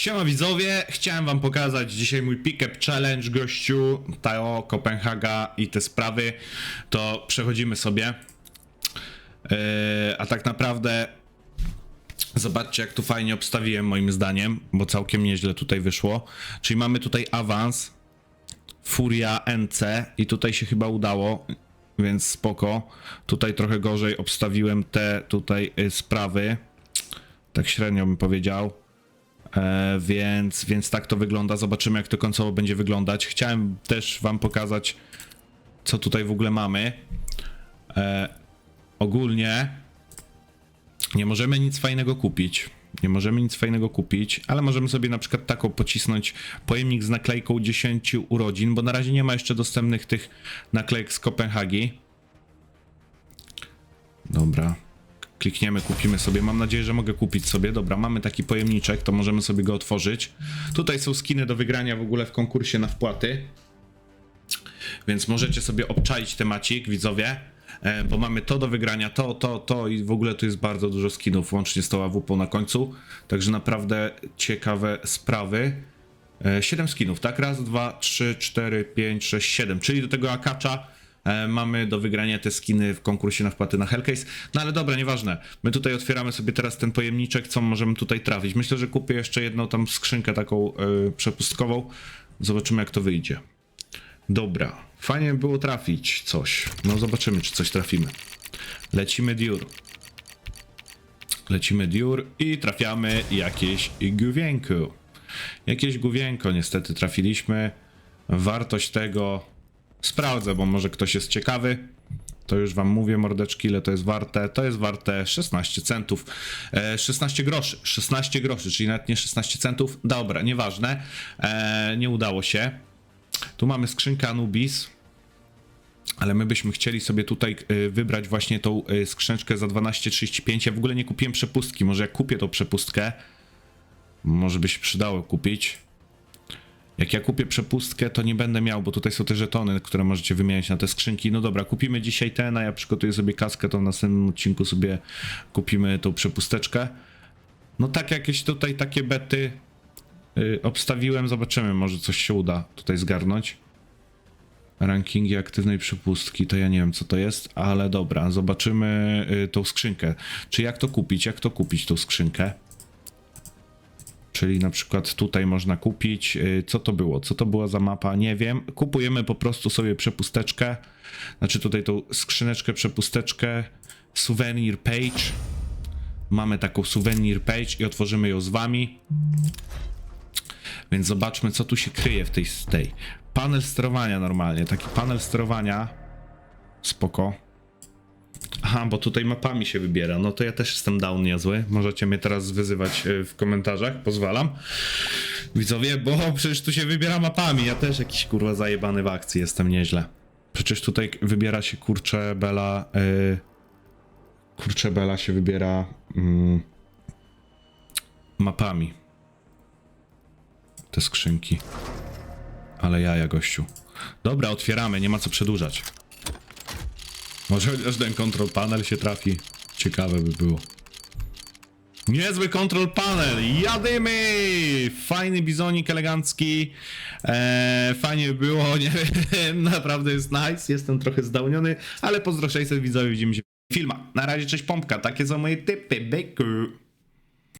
Siema widzowie, chciałem wam pokazać dzisiaj mój pick-up challenge gościu, Tao, Kopenhaga i te sprawy, to przechodzimy sobie. Yy, a tak naprawdę zobaczcie jak tu fajnie obstawiłem moim zdaniem, bo całkiem nieźle tutaj wyszło. Czyli mamy tutaj awans, Furia NC i tutaj się chyba udało, więc spoko. Tutaj trochę gorzej obstawiłem te tutaj y, sprawy, tak średnio bym powiedział. E, więc, więc tak to wygląda. Zobaczymy, jak to końcowo będzie wyglądać. Chciałem też Wam pokazać, co tutaj w ogóle mamy. E, ogólnie nie możemy nic fajnego kupić. Nie możemy nic fajnego kupić, ale możemy sobie na przykład taką pocisnąć pojemnik z naklejką 10 urodzin, bo na razie nie ma jeszcze dostępnych tych naklejek z Kopenhagi. Dobra. Klikniemy, kupimy sobie. Mam nadzieję, że mogę kupić sobie. Dobra, mamy taki pojemniczek, to możemy sobie go otworzyć. Tutaj są skiny do wygrania w ogóle w konkursie na wpłaty. Więc możecie sobie obczaić temacik, widzowie. E, bo mamy to do wygrania, to, to, to i w ogóle tu jest bardzo dużo skinów, łącznie z tą AWP na końcu. Także naprawdę ciekawe sprawy. E, 7 skinów, tak? Raz, dwa, trzy, cztery, pięć, sześć, siedem. Czyli do tego akacza e, mamy do wygrania te skiny w konkursie na wpłaty na Hellcase. No ale dobra, nieważne. My tutaj otwieramy sobie teraz ten pojemniczek, co możemy tutaj trafić. Myślę, że kupię jeszcze jedną tam skrzynkę taką e, przepustkową. Zobaczymy jak to wyjdzie. Dobra, fajnie by było trafić coś. No zobaczymy, czy coś trafimy. Lecimy Diur. Lecimy Diur i trafiamy jakieś główienko. Jakieś główienko niestety trafiliśmy. Wartość tego sprawdzę, bo może ktoś jest ciekawy. To już wam mówię, mordeczki, ile to jest warte. To jest warte 16 centów. E, 16 groszy. 16 groszy, czyli nawet nie 16 centów. Dobra, nieważne. E, nie udało się. Tu mamy skrzynkę Anubis. Ale my byśmy chcieli sobie tutaj y, wybrać właśnie tą skrzyneczkę za 12,35. Ja w ogóle nie kupiłem przepustki. Może jak kupię tą przepustkę, może by się przydało kupić. Jak ja kupię przepustkę, to nie będę miał, bo tutaj są te żetony, które możecie wymieniać na te skrzynki. No dobra, kupimy dzisiaj ten, a ja przygotuję sobie kaskę, to w następnym odcinku sobie kupimy tą przepusteczkę. No tak, jakieś tutaj takie bety y, obstawiłem, zobaczymy, może coś się uda tutaj zgarnąć. Rankingi aktywnej przepustki, to ja nie wiem co to jest, ale dobra, zobaczymy y, tą skrzynkę. Czy jak to kupić, jak to kupić tą skrzynkę? Czyli na przykład tutaj można kupić, y, co to było, co to była za mapa, nie wiem. Kupujemy po prostu sobie przepusteczkę, znaczy tutaj tą skrzyneczkę, przepusteczkę, souvenir page. Mamy taką souvenir page i otworzymy ją z wami. Więc zobaczmy, co tu się kryje w tej, tej. Panel sterowania normalnie, taki panel sterowania. Spoko. Aha, bo tutaj mapami się wybiera. No to ja też jestem down niezły. Możecie mnie teraz wyzywać y, w komentarzach, pozwalam. Widzowie, bo przecież tu się wybiera mapami. Ja też jakiś kurwa zajebany w akcji jestem nieźle. Przecież tutaj wybiera się kurcze Bela. Y... Kurcze Bela się wybiera mm, mapami. Te skrzynki. Ale jaja, gościu. Dobra, otwieramy, nie ma co przedłużać. Może chociaż ten control panel się trafi. Ciekawe by było. Niezły control panel, jadymy! Fajny bizonik elegancki. Eee, fajnie by było, nie wiem, naprawdę jest nice. Jestem trochę zdałniony, ale pozdro 600 widzowie, widzimy się w filmach. Na razie, cześć pompka, takie są moje typy, byku.